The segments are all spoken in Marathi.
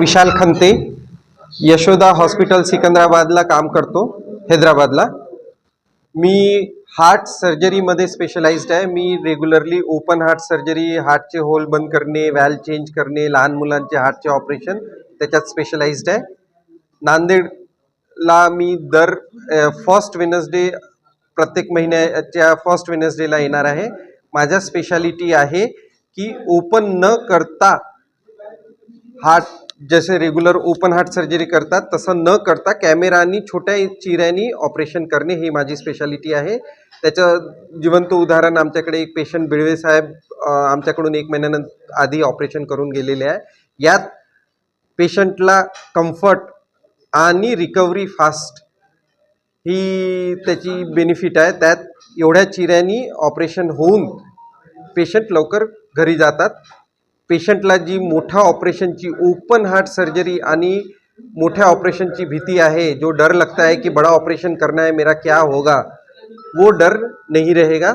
विशाल खंते यशोदा हॉस्पिटल सिकंदराबादला काम करतो हैदराबादला. मी हार्ट सर्जरीमध्ये स्पेशलाइज्ड आहे. मी रेग्युलरली ओपन हार्ट सर्जरी हार्टचे होल बंद करणे व्हॅल चेंज करणे लहान मुलांचे हार्टचे ऑपरेशन त्याच्यात स्पेशलाइज्ड आहे. नांदेडला मी दर फर्स्ट वेनसडे प्रत्येक महिन्याच्या फर्स्ट वेनसडेला येणार आहे. माझ्या स्पेशालिटी आहे की ओपन न करता हार्ट जसे रेग्युलर ओपन हार्ट सर्जरी करतात तसं न करता कॅमेरानी छोट्या चिऱ्यानी ऑपरेशन करणे ही माझी स्पेशालिटी आहे. त्याचं जिवंत उदाहरण आमच्याकडे एक पेशंट बिळवे साहेब आमच्याकडून एक महिन्यानंतर आधी ऑपरेशन करून गेलेले आहे. यात पेशंटला कम्फर्ट आणि रिकव्हरी फास्ट ही त्याची बेनिफिट आहे. त्यात एवढ्या चिऱ्यानी ऑपरेशन होऊन पेशंट लवकर घरी जातात. पेशंटला जी मोठ्या ऑपरेशनची ओपन हार्ट सर्जरी आणि मोठ्या ऑपरेशनची भीती आहे, जो डर लगता है कि बड़ा ऑपरेशन करना है, मेरा क्या होगा? वो डर नहीं रहेगा।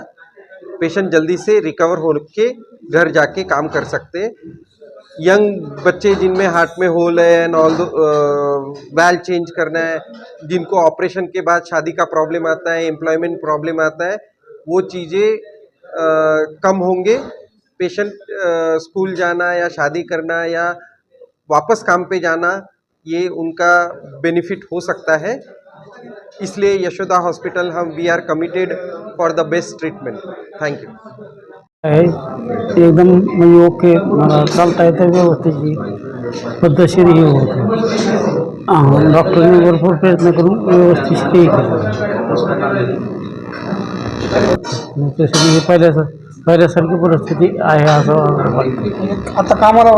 पेशेंट जल्दी से रिकवर हो के घर जाके काम कर सकते हैं। यंग बच्चे जिनमें हार्ट में होल है एंड ऑल वैल चेंज करना है, जिनको ऑपरेशन के बाद शादी का प्रॉब्लम आता है एम्प्लॉयमेंट प्रॉब्लम आता है, वो चीज़ें कम होंगे। पेशेंट स्कूल जाना या शादी करना या वापस काम पे जाना, ये उनका बेनिफिट हो सकता है। इसलिए Yashoda hospital, Hum we are committed for the best treatment thank you एकदम ओके मला चालता येतं व्यवस्थित पद्धतशीर हे होतं हाँ भरपूर प्रयत्न करून व्यवस्थित हे। केलं हे पहिल्यासारखी पहिल्यासारखी परिस्थिती आहे असं आता कामाला